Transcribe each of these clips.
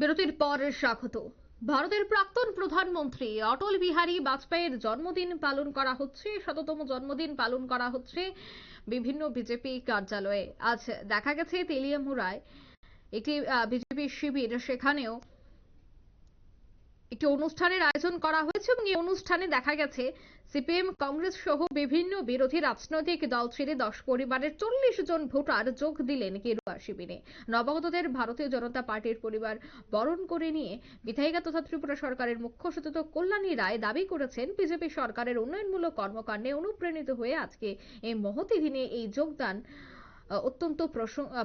বিরতির পর স্বাগত। ভারতের প্রাক্তন প্রধানমন্ত্রী অটল বিহারী বাজপেয়ীর জন্মদিন পালন করা হচ্ছে, শততম জন্মদিন পালন করা হচ্ছে বিভিন্ন বিজেপি কার্যালয়ে। আজ দেখা গেছে তেলিয়ামুড়ায় একটি বিজেপি শিবির, সেখানেও একটি অনুষ্ঠানের আয়োজন করা হয়েছে এবং এই অনুষ্ঠানে দেখা গেছে সিপিএম, কংগ্রেস সহ বিভিন্ন বিরোধী রাজনৈতিক দল ছেড়ে দশ পরিবারের চল্লিশ জন ভোটার যোগ দিলেন গেরুয়া শিবিরে। নবাগতদের ভারতীয় জনতা পার্টির পরিবার বরণ করে নিয়ে বিধায়িকা তথা ত্রিপুরা সরকারের মুখ্য সচেতক কল্যাণী রায় দাবি করেছেন, বিজেপি সরকারের উন্নয়নমূলক কর্মকাণ্ডে অনুপ্রাণিত হয়ে আজকে এই মহতি দিনে এই যোগদান অত্যন্ত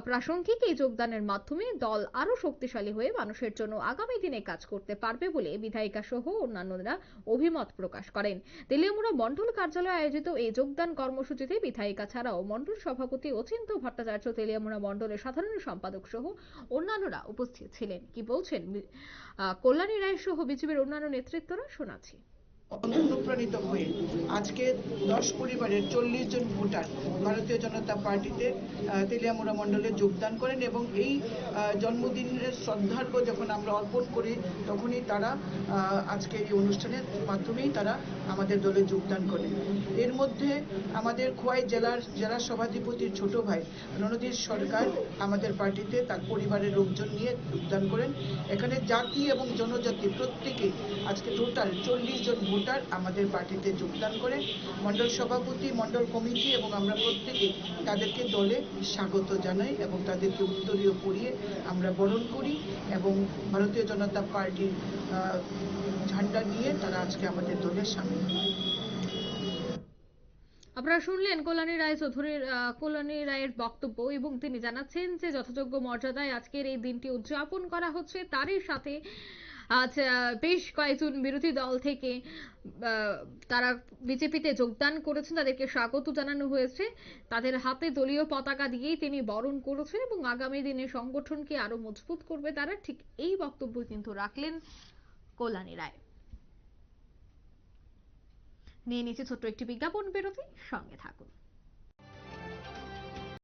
প্রাসঙ্গিক এই যোগদানের মাধ্যমে দল আরও শক্তিশালী হয়ে মানুষের জন্য আগামী দিনে কাজ করতে পারবে বলে বিধায়িকা সহ অন্যান্যরা অভিমত প্রকাশ করেন। তেলিয়ামুড়া মন্ডল কার্যালয়ে আয়োজিত এই যোগদান কর্মসূচিতে বিধায়িকা ছাড়াও মন্ডল সভাপতি অচিন্ত ভট্টাচার্য তেলিয়ামুড়া মন্ডলের সাধারণ সম্পাদক সহ অন্যান্যরা উপস্থিত ছিলেন। কি বলছেন? কল্যাণী রায় সহ বিজেপির অন্যান্য নেতৃত্বরা শোনাচ্ছি। অনুপ্রাণিত হয়ে আজকে দশ পরিবারের চল্লিশ জন ভোটার ভারতীয় জনতা পার্টিতে তেলিয়ামুড়া মণ্ডলে যোগদান করেন এবং এই জন্মদিনের শ্রদ্ধার্ঘ যখন আমরা অর্পণ করি, তখনই তারা আজকে এই অনুষ্ঠানের মাধ্যমেই তারা আমাদের দলে যোগদান করেন। এর মধ্যে আমাদের খোয়াই জেলার জেলা সভাধিপতির ছোট ভাই রণধীর সরকার আমাদের পার্টিতে তার পরিবারের লোকজন নিয়ে যোগদান করেন। এখানে জাতি এবং জনজাতি প্রত্যেকে আজকে টোটাল চল্লিশ জন ভোটার আমাদের পার্টিতে যোগদান করে মন্ডল সভাপতি মন্ডল কমিটি এবং আমরা প্রত্যেকে তাদেরকে দলে স্বাগত জানাই এবং তাদেরকে উত্তরীয় পড়িয়ে আমরা বরণ করি এবং ভারতীয় জনতা পার্টির ঝান্ডা নিয়ে তারা আজকে আমাদের দলে সামিল হয়। আপনারা শুনলেন কল্যাণী রায় চৌধুরীর কল্যাণী রায়ের বক্তব্য এবং তিনি জানাচ্ছেন যে যথাযোগ্য মর্যাদায় আজকের এই দিনটি উদযাপন করা হচ্ছে। তারই সাথে আজ বেশ কয়েকজন বিরোধী দল থেকে তারা বিজেপিতে যোগদান করেছেন, তাদেরকে স্বাগত জানানো হয়েছে। তাদের হাতে দলীয় পতাকা দিয়েই তিনি বরণ করেছেন এবং আগামী দিনে সংগঠনকে আরও মজবুত করবে তারা। ঠিক এই বক্তব্য কিন্তু রাখলেন কল্যাণী রায়। নিয়ে নিচ্ছে ছোট্ট একটি বিজ্ঞাপন বিরতি, সঙ্গে থাকুন।